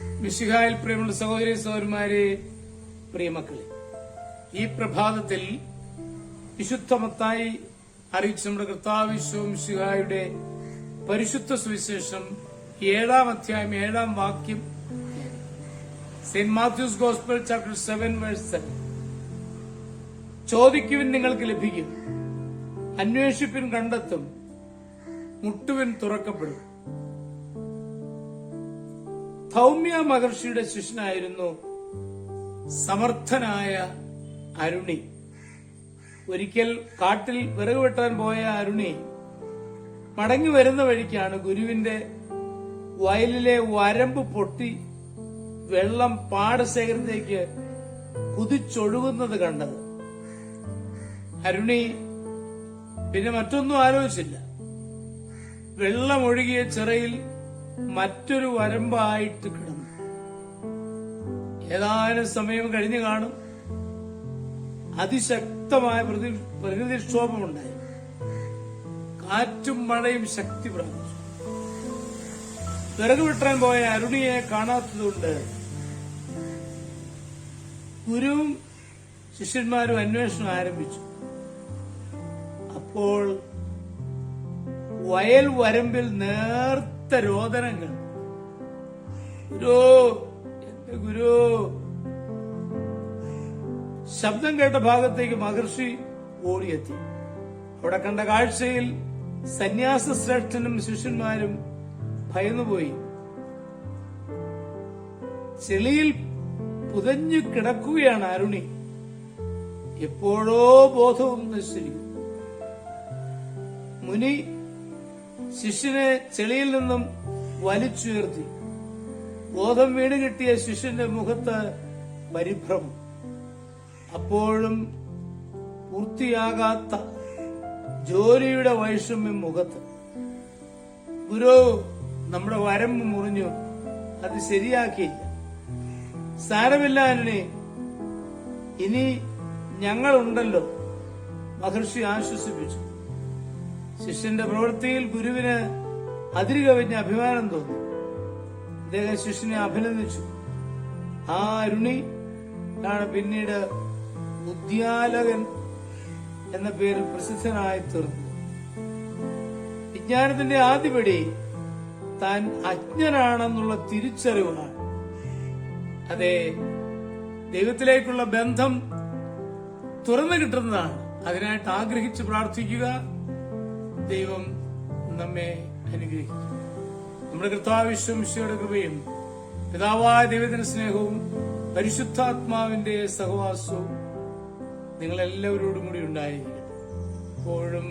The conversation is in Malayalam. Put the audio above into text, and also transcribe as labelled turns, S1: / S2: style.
S1: മിശിഹായിൽ പ്രിയമുള്ള സഹോദരി സഹോദരന്മാരെ പ്രിയമക്കളെ ഈ പ്രഭാതത്തിൽ വിശുദ്ധമത്തായി അറിയിച്ച നമ്മുടെ കർത്താവിശ്വ മിശിഹായുടെ പരിശുദ്ധ സുവിശേഷം ഏഴാം അധ്യായം ഏഴാം വാക്യം Saint Matthew's gospel chapter seven verse ചോദിക്കുവിൻ നിങ്ങൾക്ക് ലഭിക്കും അന്വേഷിപ്പിൻ കണ്ടെത്തും മുട്ടുവിൻ തുറക്കപ്പെടും. ധൗമ്യ മഹർഷിയുടെ ശിഷ്യനായിരുന്നു സമർത്ഥനായ അരുണി. ഒരിക്കൽ കാട്ടിൽ വിറക് വെട്ടാൻ പോയ അരുണി മടങ്ങി വരുന്ന വഴിക്കാണ് ഗുരുവിന്റെ വയലിലെ വരമ്പ് പൊട്ടി വെള്ളം പാടശേഖരത്തേക്ക് കുതിച്ചൊഴുകുന്നത് കണ്ടത്. അരുണി പിന്നെ മറ്റൊന്നും ആലോചിച്ചില്ല. വെള്ളമൊഴുകിയ ചിറയിൽ മറ്റൊരു വരമ്പായിട്ട് കിടന്നു. ഏതാനും സമയം കഴിഞ്ഞു കാണും അതിശക്തമായ പ്രതി പ്രകൃതിക്ഷോഭമുണ്ടായി കാറ്റും മഴയും ശക്തി പ്രാപിച്ചു. വിറക് വെട്ടാൻ പോയ അരുണിയെ കാണാത്തതുകൊണ്ട് ഗുരുവും ശിഷ്യന്മാരും അന്വേഷണം ആരംഭിച്ചു. അപ്പോൾ വയൽ വരമ്പിൽ നേർത്ത രോദനങ്ങൾ. ഗുരു എന്റെ ഗുരു. ശബ്ദം കേട്ട ഭാഗത്തേക്ക് മഹർഷി ഓടിയെത്തി. അവിടെ കണ്ട കാഴ്ചയിൽ സന്യാസ ശ്രേഷ്ഠനും ശിഷ്യന്മാരും ഭയന്നുപോയി. ചെളിയിൽ പുതഞ്ഞു കിടക്കുകയാണ് അരുണി. എപ്പോഴോ ബോധവും നശിച്ചിരിക്കും മുനി ശിഷ്യനെ ചെളിയിൽ നിന്നും വലിച്ചുയർത്തി. ബോധം വീട് കിട്ടിയ ശിഷ്യന്റെ മുഖത്ത് പരിഭ്രമം. അപ്പോഴും പൂർത്തിയാകാത്ത ജോലിയുടെ വൈഷമ്യം മുഖത്ത്. ഗുരു നമ്മുടെ വരമ്പ് മുറിഞ്ഞു. അത് ശരിയാക്കിയില്ല. സാരമില്ല അരുണി ഇനി ഞങ്ങളുണ്ടല്ലോ മഹർഷി ആശ്വസിപ്പിച്ചു. ശിഷ്യന്റെ പ്രവൃത്തിയിൽ ഗുരുവിന് അതിരുകവിഞ്ഞ അഭിമാനം തോന്നി. അദ്ദേഹം ശിഷ്യനെ അഭിനന്ദിച്ചു. ആ അരുണി ആണ് പിന്നീട് ഉദ്യാലകൻ എന്ന പേരിൽ പ്രസിദ്ധനായി തീർന്നു വിജ്ഞാനത്തിന്റെ ആദ്യപടി താൻ അജ്ഞനാണെന്നുള്ള തിരിച്ചറിവാണ് അതെ ദൈവത്തിലേക്കുള്ള ബന്ധം തുറന്നു കിട്ടുന്നതാണ്. അതിനായിട്ട് ആഗ്രഹിച്ച് പ്രാർത്ഥിക്കുക. ദൈവം നമ്മെ അനുഗ്രഹിക്കും. നമ്മുടെ കർത്താവിശ്വമിശയുടെ കൃപയും പിതാവായ ദൈവത്തിന്റെ സ്നേഹവും പരിശുദ്ധാത്മാവിന്റെ സഹവാസവും നിങ്ങളെല്ലാവരോടും കൂടി ഉണ്ടായിരിക്കും എപ്പോഴും